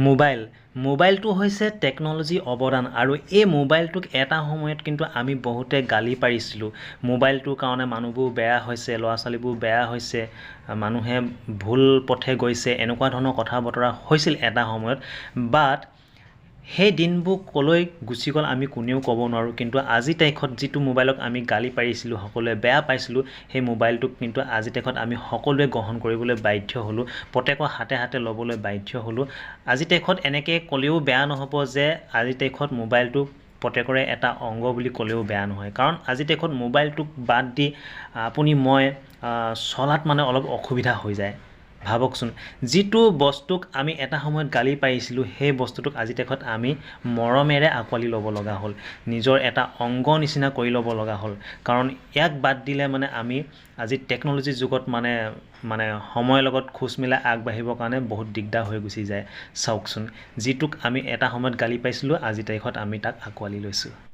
Mobile. মোবাইলটো হৈছে টেকন'লজিৰ অৱদান আৰু এই মোবাইলটোক এটা সময়ত কিন্তু আমি বহুতে গালি পাৰিছিলোঁ। মোবাইলটোৰ কাৰণে মানুহবোৰ বেয়া হৈছে ল'ৰা ছোৱালীবোৰ বেয়া হৈছে মানুহে ভুল পথে গৈছে এনেকুৱা ধৰণৰ কথা বতৰা হৈছিল এটা সময়ত। বাট সেই দিনবোৰ ক'লৈ গুচি গ'ল আমি কোনেও ক'ব নোৱাৰোঁ। কিন্তু আজিৰ তাৰিখত যিটো মোবাইলক আমি গালি পাৰিছিলোঁ সকলোৱে বেয়া পাইছিলোঁ সেই মোবাইলটোক কিন্তু আজিৰ তাৰিখত আমি সকলোৱে গ্ৰহণ কৰিবলৈ বাধ্য হ'লোঁ। প্ৰত্যেকৰ হাতে হাতে ল'বলৈ বাধ্য হ'লোঁ। আজিৰ তাৰিখত এনেকৈ ক'লেও বেয়া নহ'ব যে আজিৰ তাৰিখত মোবাইলটো প্ৰত্যেকৰে এটা অংগ বুলি ক'লেও বেয়া নহয়। কাৰণ আজিৰ তাৰিখত মোবাইলটোক বাদ দি আপুনি মই চলাত মানে অলপ অসুবিধা হৈ যায়। ভাবকচোন যিটো বস্তুক আমি এটা সময়ত গালি পাৰিছিলোঁ সেই বস্তুটোক আজিৰ তাৰিখত আমি মৰমেৰে আঁকোৱালি ল'ব লগা হ'ল নিজৰ এটা অংগ নিচিনা কৰি ল'ব লগা হ'ল। কাৰণ ইয়াক বাদ দিলে মানে আমি আজি টেকন'লজিৰ যুগত মানে মানে সময়ৰ লগত খোজ মিলাই আগবাঢ়িবৰ কাৰণে বহুত দিগদাৰ হৈ গুচি যায়। চাওকচোন যিটোক আমি এটা সময়ত গালি পাৰিছিলোঁ আজিৰ তাৰিখত আমি তাক আঁকোৱালি লৈছোঁ।